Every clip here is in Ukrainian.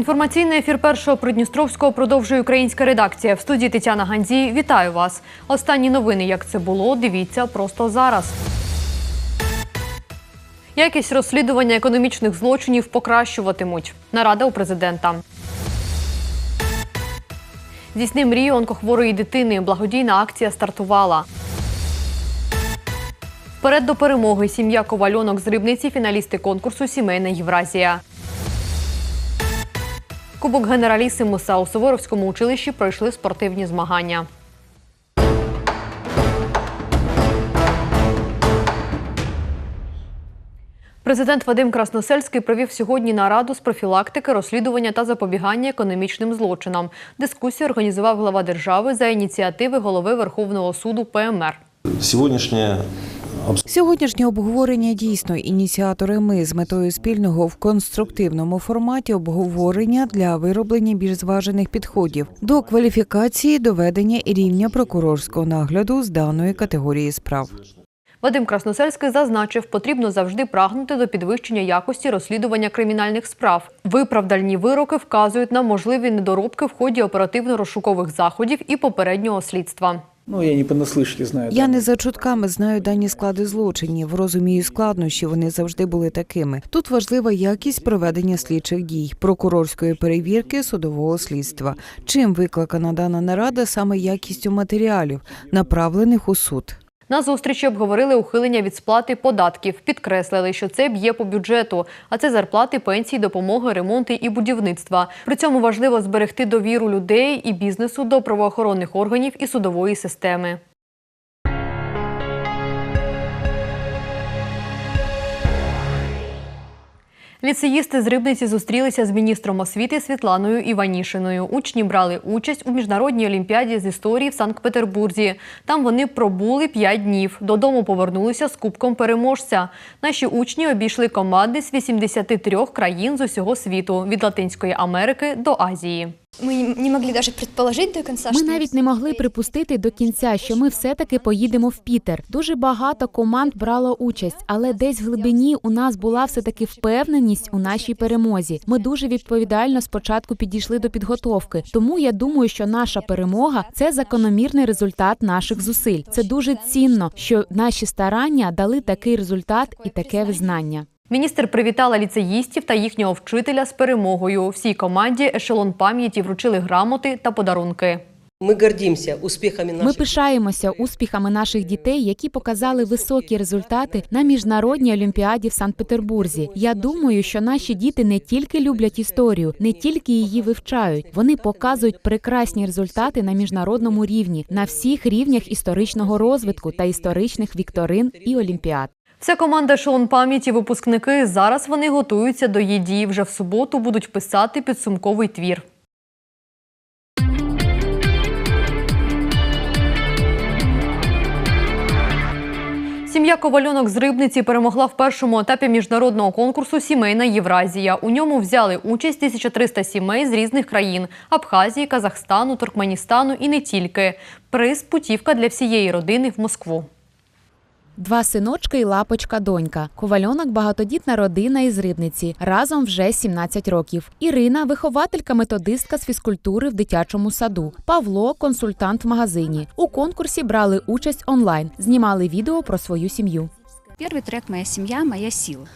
Інформаційний ефір першого Придністровського продовжує українська редакція. В студії Тетяна Гандзій. Вітаю вас. Останні новини, як це було, дивіться просто зараз. Якість розслідування економічних злочинів покращуватимуть. Нарада у президента. Здійсни мрію онкохворої дитини. Благодійна акція стартувала. Вперед до перемоги. Сім'я Ковальонок з Рибниці, фіналісти конкурсу Сімейна Євразія. Кубок генералісимуса у Суворовському училищі пройшли спортивні змагання. Президент Вадим Красносельський провів сьогодні нараду з профілактики, розслідування та запобігання економічним злочинам. Дискусію організував глава держави за ініціативи голови Верховного суду ПМР. Сьогоднішнє Сьогоднішнє обговорення дійсно ініціатори ми з метою спільного в конструктивному форматі обговорення для вироблення більш зважених підходів до кваліфікації доведення рівня прокурорського нагляду з даної категорії справ. Вадим Красносельський зазначив, потрібно завжди прагнути до підвищення якості розслідування кримінальних справ. Виправдальні вироки вказують на можливі недоробки в ході оперативно-розшукових заходів і попереднього слідства. Ну, я не понаслышки знаю. Я не за чутками знаю дані склади злочинів, розумію складнощі, вони завжди були такими. Тут важлива якість проведення слідчих дій, прокурорської перевірки, судового слідства. Чим викликана дана нарада саме якістю матеріалів, направлених у суд. На зустрічі обговорили ухилення від сплати податків. Підкреслили, що це б'є по бюджету, а це зарплати, пенсії, допомоги, ремонти і будівництва. При цьому важливо зберегти довіру людей і бізнесу до правоохоронних органів і судової системи. Ліцеїсти з Рибниці зустрілися з міністром освіти Світланою Іванішиною. Учні брали участь у міжнародній олімпіаді з історії в Санкт-Петербурзі. Там вони пробули 5 днів. Додому повернулися з кубком переможця. Наші учні обійшли команди з 83 країн з усього світу від Латинської Америки до Азії. Мы не могли даже предположить до конца, Ми навіть не могли припустити до кінця, що ми все-таки поїдемо в Пітер. Дуже багато команд брало участь, але десь в глибині у нас була все-таки впевненість у нашій перемозі. Ми дуже відповідально спочатку підійшли до підготовки. Тому я думаю, що наша перемога це закономірний результат наших зусиль. Це дуже цінно, що наші старання дали такий результат і таке визнання. Міністр привітала ліцеїстів та їхнього вчителя з перемогою. Всій команді ешелон пам'яті вручили грамоти та подарунки. Мы гордимся успехами Ми пишаємося успіхами наших дітей, які показали високі результати на міжнародній олімпіаді в Санкт-Петербурзі. Я думаю, що наші діти не тільки люблять історію, не тільки її вивчають, вони показують прекрасні результати на міжнародному рівні, на всіх рівнях історичного розвитку та історичних вікторин і олімпіад. Вся команда ешелон пам'яті випускники. Зараз вони готуються до її. Вже в суботу будуть писати підсумковий твір. Сім'я Ковальонок з Рибниці перемогла в першому етапі міжнародного конкурсу Сімейна Євразія. У ньому взяли участь 1300 сімей з різних країн Абхазії, Казахстану, Туркменістану і не тільки. Приз путівка для всієї родини в Москву. Два синочки і лапочка донька. Ковальонок багатодітна родина із Рибниці. Разом вже 17 років. Ірина вихователька методистка з фізкультури в дитячому саду. Павло консультант в магазині. У конкурсі брали участь онлайн, знімали відео про свою сім'ю. Перший трек «Моя сім'я, моя сила».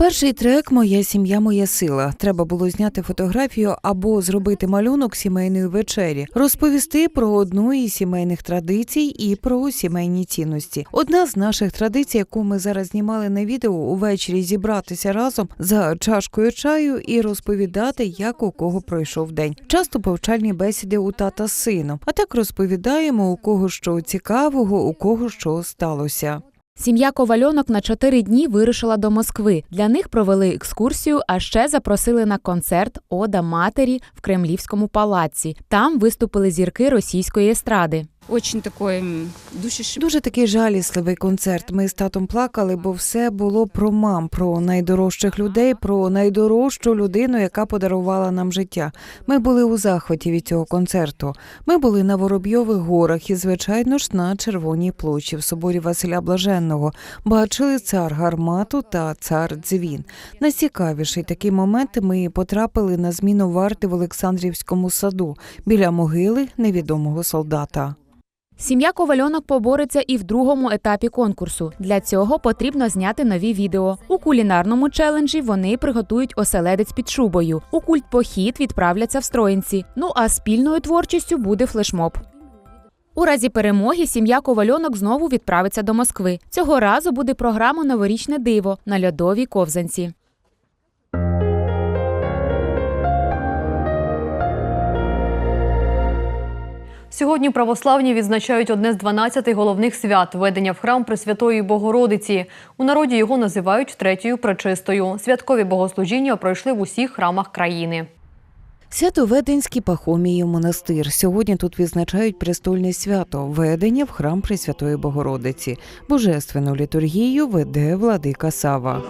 Перший трек Моя сім'я, моя сила. Треба було зняти фотографію або зробити малюнок сімейної вечері, розповісти про одну із сімейних традицій і про сімейні цінності. Одна з наших традицій, яку ми зараз знімали на відео, увечері зібратися разом за чашкою чаю і розповідати, як у кого пройшов день. Часто повчальні бесіди у тата з сином. А так розповідаємо у кого що цікавого, у кого що сталося. Сім'я Ковальонок на чотири дні вирушила до Москви. Для них провели екскурсію, а ще запросили на концерт Ода матері в Кремлівському палаці. Там виступили зірки російської естради. Очень такой душещипательный. Дуже такий жалісливий концерт. Ми з татом плакали, бо все було про мам, про найдорожчих людей, про найдорожчу людину, яка подарувала нам життя. Ми були у захваті від цього концерту. Ми були на Воробйових горах і, звичайно ж, на Червоній площі в соборі Василя Блаженного. Бачили цар гармату та цар дзвін. Найцікавіший такий момент ми потрапили на зміну варти в Олександрівському саду біля могили невідомого солдата. Сім'я Ковальонок побореться і в другому етапі конкурсу. Для цього потрібно зняти нові відео. У кулінарному челенджі вони приготують оселедець під шубою. У культпохід відправляться в Строїнці. Ну а спільною творчістю буде флешмоб. У разі перемоги сім'я Ковальонок знову відправиться до Москви. Цього разу буде програма Новорічне диво на льодовій ковзанці. Сьогодні православні відзначають одне з 12 головних свят ведення в храм Пресвятої Богородиці. У народі його називають третьою пречистою. Святкові богослужіння пройшли в усіх храмах країни. Свято-Веденський Пахоміїв монастир. Сьогодні тут відзначають престольне свято ведення в храм Пресвятої Богородиці. Божественну літургію веде владика Сава.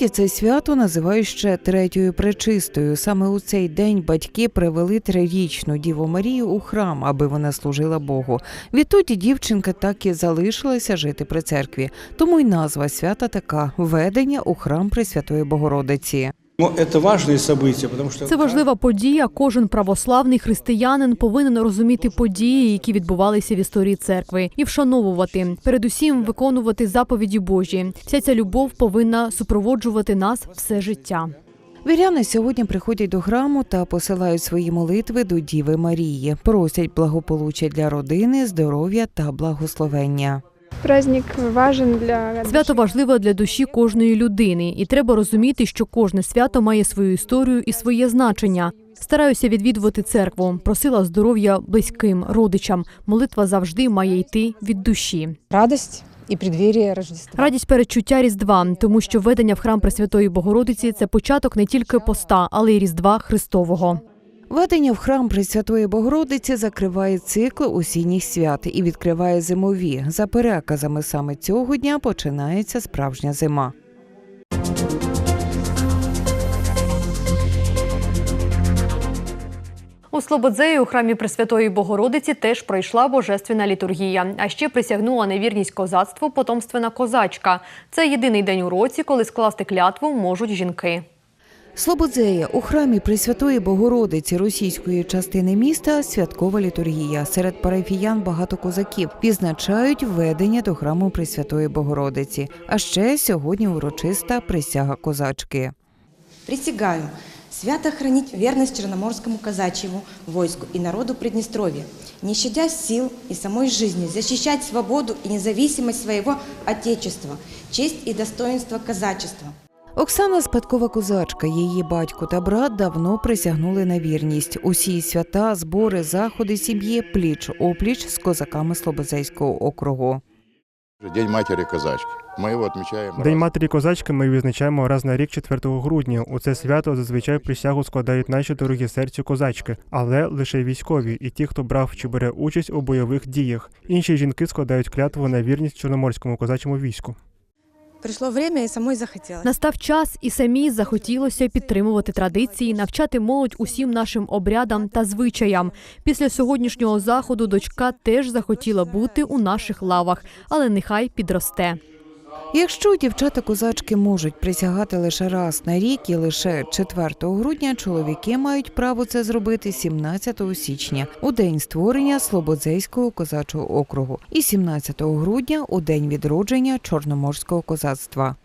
Народі це свято називають ще третьою пречистою. Саме у цей день батьки привели трирічну Діву Марію у храм, аби вона служила Богу. Відтоді дівчинка так і залишилася жити при церкві. Тому й назва свята така ведення у храм Пресвятої Богородиці. Но это важные события, потому что... Це важлива подія. Кожен православний християнин повинен розуміти події, які відбувалися в історії церкви, і вшановувати, передусім виконувати заповіді Божі. Вся ця любов повинна супроводжувати нас все життя. Віряни сьогодні приходять до храму та посилають свої молитви до Діви Марії, просять благополуччя для родини, здоров'я та благословення. Праздник важен для Свято важливе для душі кожної людини, і треба розуміти, що кожне свято має свою історію і своє значення. Стараюся відвідувати церкву, просила здоров'я близьким, родичам. Молитва завжди має йти від душі. радость и преддверие Рождества. Радість передчуття Різдва, тому що ведення в храм Пресвятої Богородиці це початок не тільки поста, але й Різдва Христового. Ведення в храм Пресвятої Богородиці закриває цикл осінніх свят і відкриває зимові. За переказами саме цього дня починається справжня зима. У Слободзеї у храмі Пресвятої Богородиці теж пройшла божественна літургія. А ще присягнула на вірність козацтву потомственна козачка. Це єдиний день у році, коли скласти клятву можуть жінки. Слободзея у храмі Пресвятої Богородиці російської частини міста святкова літургія. Серед парафіян багато козаків відзначають введення до храму Пресвятої Богородиці. А ще сьогодні урочиста присяга козачки. Присягаю свято хранить верность Черноморскому казачьему войску и народу Приднестровья, не щадя сил и самой жизни, защищать свободу и независимость своего Отечества, честь и достоинство казачества. Оксана спадкова козачка, її батько та брат давно присягнули на вірність. Усі свята, збори, заходи сім'ї пліч опліч з козаками Слободзейського округу. День матері козачки. Ми його відмічаємо. День матері козачки ми відзначаємо раз на рік 4 грудня. У це свято зазвичай присягу складають наші дорогі серцю козачки, але лише військові і ті, хто брав чи бере участь у бойових діях. Інші жінки складають клятву на вірність чорноморському козачому війську. Пришло время і самой захотілося. Настав час, і самі захотілося підтримувати традиції, навчати молодь усім нашим обрядам та звичаям. Після сьогоднішнього заходу дочка теж захотіла бути у наших лавах, але нехай підросте. Якщо дівчата козачки можуть присягати лише раз на рік і лише 4 грудня, чоловіки мають право це зробити 17 січня у день створення Слободзейського козачого округу і 17 грудня у день відродження чорноморського козацтва.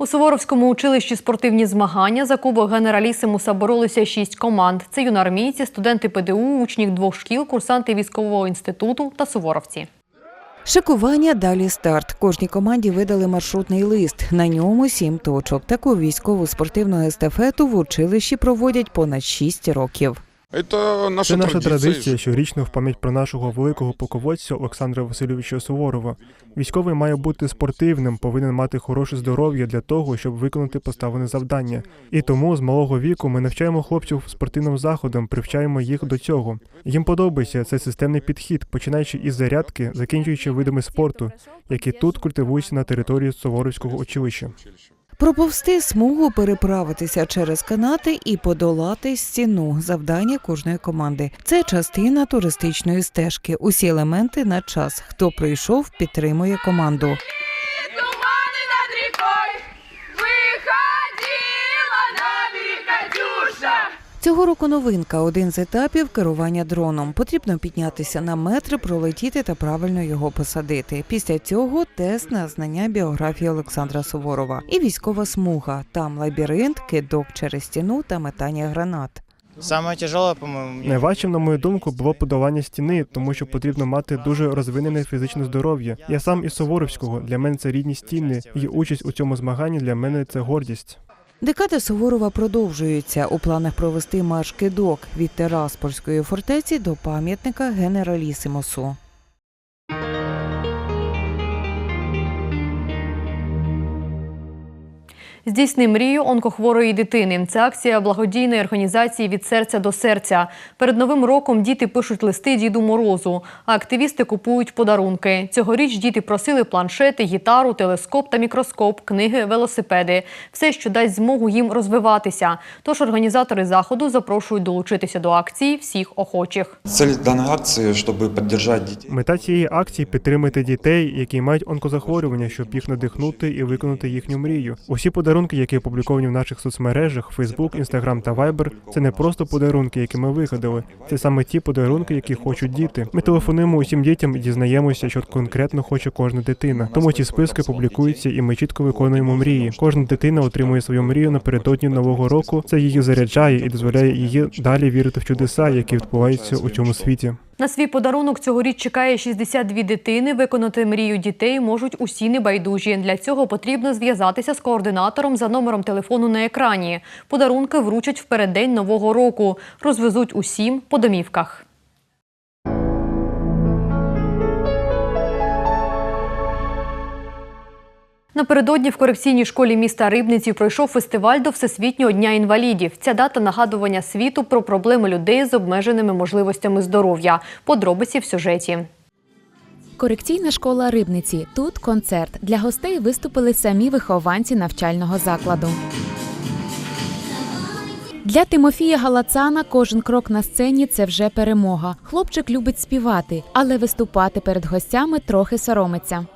У Суворовському училищі спортивні змагання за кубок генералісимуса боролися шість команд. Це юноармійці, студенти ПДУ, учні двох шкіл, курсанти військового інституту та суворовці. Шикування далі старт. Кожній команді видали маршрутний лист. На ньому сім точок. Таку військову спортивну естафету в училищі проводять понад шість років. Это наша, Це наша традиція щорічно в пам'ять про нашого великого полководця Олександра Васильовича Суворова. Військовий має бути спортивним, повинен мати хороше здоров'я для того, щоб виконати поставлене завдання. І тому з малого віку ми навчаємо хлопців спортивним заходам, привчаємо їх до цього. Їм подобається цей системний підхід, починаючи із зарядки, закінчуючи видами спорту, які тут культивуються на території Суворовського училища. Проповсти смугу, переправитися через канати і подолати стіну завдання кожної команди. Це частина туристичної стежки. Усі елементи на час. Хто прийшов, підтримує команду. Цього року новинка один з етапів керування дроном. Потрібно піднятися на метр, пролетіти та правильно його посадити. Після цього тест на знання біографії Олександра Суворова і військова смуга. Там лабіринт, кидок через стіну та метання гранат. Самое тяжелое, по-моему, Найважчим, на мою думку, було подолання стіни, тому що потрібно мати дуже розвинене фізичне здоров'я. Я сам із Суворовського. Для мене це рідні стіни, і участь у цьому змаганні для мене це гордість. Декада Суворова продовжується у планах провести марш кидок від Тераспольської фортеці до пам'ятника генералісимосу. Здійсни мрію онкохворої дитини. Це акція благодійної організації від серця до серця. Перед новим роком діти пишуть листи Діду Морозу, а активісти купують подарунки. Цьогоріч діти просили планшети, гітару, телескоп та мікроскоп, книги, велосипеди все, що дасть змогу їм розвиватися. Тож організатори заходу запрошують долучитися до акції всіх охочих. Цель данной акции, чтобы поддержать детей. Мета цієї акції підтримати дітей, які мають онкозахворювання, щоб їх надихнути і виконати їхню мрію. Усі подарунки, які опубліковані в наших соцмережах, Facebook, Instagram та Viber, це не просто подарунки, які ми вигадали. Це саме ті подарунки, які хочуть діти. Ми телефонуємо усім дітям і дізнаємося, що конкретно хоче кожна дитина. Тому ці списки публікуються, і ми чітко виконуємо мрії. Кожна дитина отримує свою мрію напередодні нового року. Це її заряджає і дозволяє її далі вірити в чудеса, які відбуваються у цьому світі. На свій подарунок цьогоріч чекає 62 дитини. Виконати мрію дітей можуть усі небайдужі. Для цього потрібно зв'язатися з координатором за номером телефону на екрані. Подарунки вручать в переддень нового року. Розвезуть усім по домівках. Напередодні в корекційній школі міста Рибниці пройшов фестиваль до Всесвітнього дня інвалідів. Ця дата нагадування світу про проблеми людей з обмеженими можливостями здоров'я. Подробиці в сюжеті. Корекційна школа Рибниці. Тут концерт. Для гостей виступили самі вихованці навчального закладу. Для Тимофія Галацана кожен крок на сцені це вже перемога. Хлопчик любить співати, але виступати перед гостями трохи соромиться.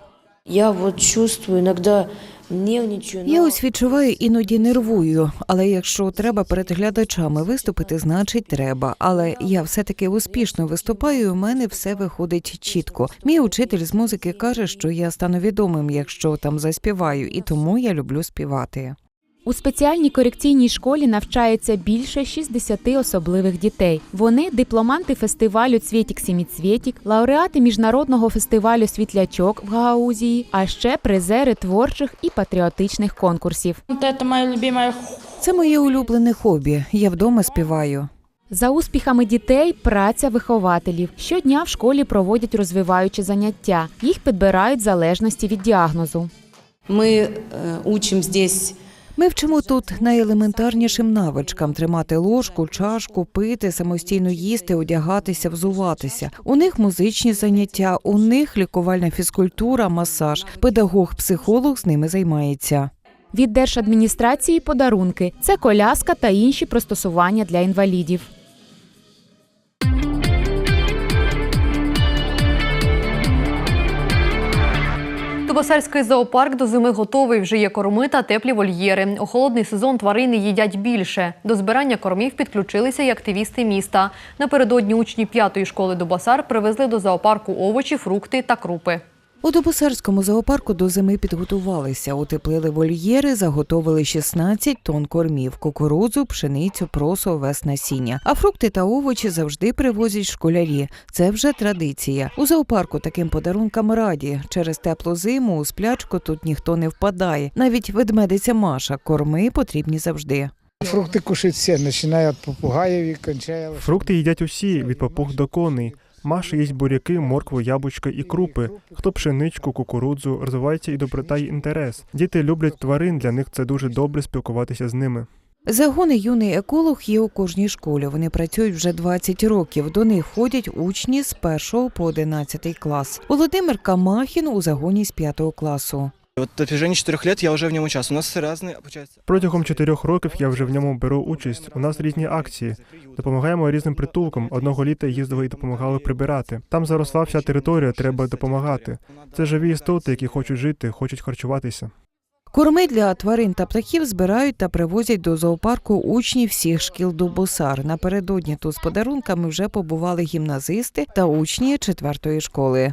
Я от чувствую иногда нервничаю. Я ось відчуваю іноді нервую, але якщо треба перед глядачами виступити, значить треба. Але я все-таки успішно виступаю, і у мене все виходить чітко. Мій учитель з музики каже, що я стану відомим, якщо там заспіваю, і тому я люблю співати. У спеціальній корекційній школі навчається більше 60 особливих дітей. Вони дипломанти фестивалю Цвєтік Сіміцвєтік, лауреати міжнародного фестивалю Світлячок в Гагаузії, а ще призери творчих і патріотичних конкурсів. Это моя любимая Це моє улюблене хобі. Я вдома співаю. За успіхами дітей праця вихователів. Щодня в школі проводять розвиваючі заняття. Їх підбирають в залежності від діагнозу. Мы э, учим здесь ми вчимо тут найелементарнішим навичкам тримати ложку, чашку, пити, самостійно їсти, одягатися, взуватися. У них музичні заняття, у них лікувальна фізкультура, масаж. Педагог-психолог з ними займається. Від держадміністрації подарунки це коляска та інші пристосування для інвалідів. Дубосарський зоопарк до зими готовий. Вже є корми та теплі вольєри. У холодний сезон тварини їдять більше. До збирання кормів підключилися й активісти міста. Напередодні учні п'ятої школи Дубосар привезли до зоопарку овочі, фрукти та крупи. У Дубосарському зоопарку до зими підготувалися, утеплили вольєри, заготовили 16 тонн кормів, кукурудзу, пшеницю, просо, овес, насіння. А фрукти та овочі завжди привозять школярі. Це вже традиція. У зоопарку таким подарункам раді. Через теплу зиму у сплячку тут ніхто не впадає. Навіть ведмедиця Маша. Корми потрібні завжди. Фрукты кушают все, начиная от попугаев и кончая... Фрукти їдять усі від папуг до коней. Маша їсть буряки, моркву, яблучка і крупи. Хто пшеничку, кукурудзу, розвивається і доброта й інтерес. Діти люблять тварин, для них це дуже добре спілкуватися з ними. Загони юний еколог є у кожній школі. Вони працюють вже 20 років. До них ходять учні з 1 по 11 клас. Володимир Камахін у загоні з 5 класу. Вот на протяжении четырех лет я уже в нем участвую. У нас разные, получается, Протягом чотирьох років я вже в ньому беру участь. У нас різні акції. Допомагаємо різним притулкам. Одного літа їздили і допомагали прибирати. Там заросла вся територія, треба допомагати. Це живі істоти, які хочуть жити, хочуть харчуватися. Корми для тварин та птахів збирають та привозять до зоопарку учні всіх шкіл Дубосар. Напередодні тут з подарунками вже побували гімназисти та учні четвертої школи.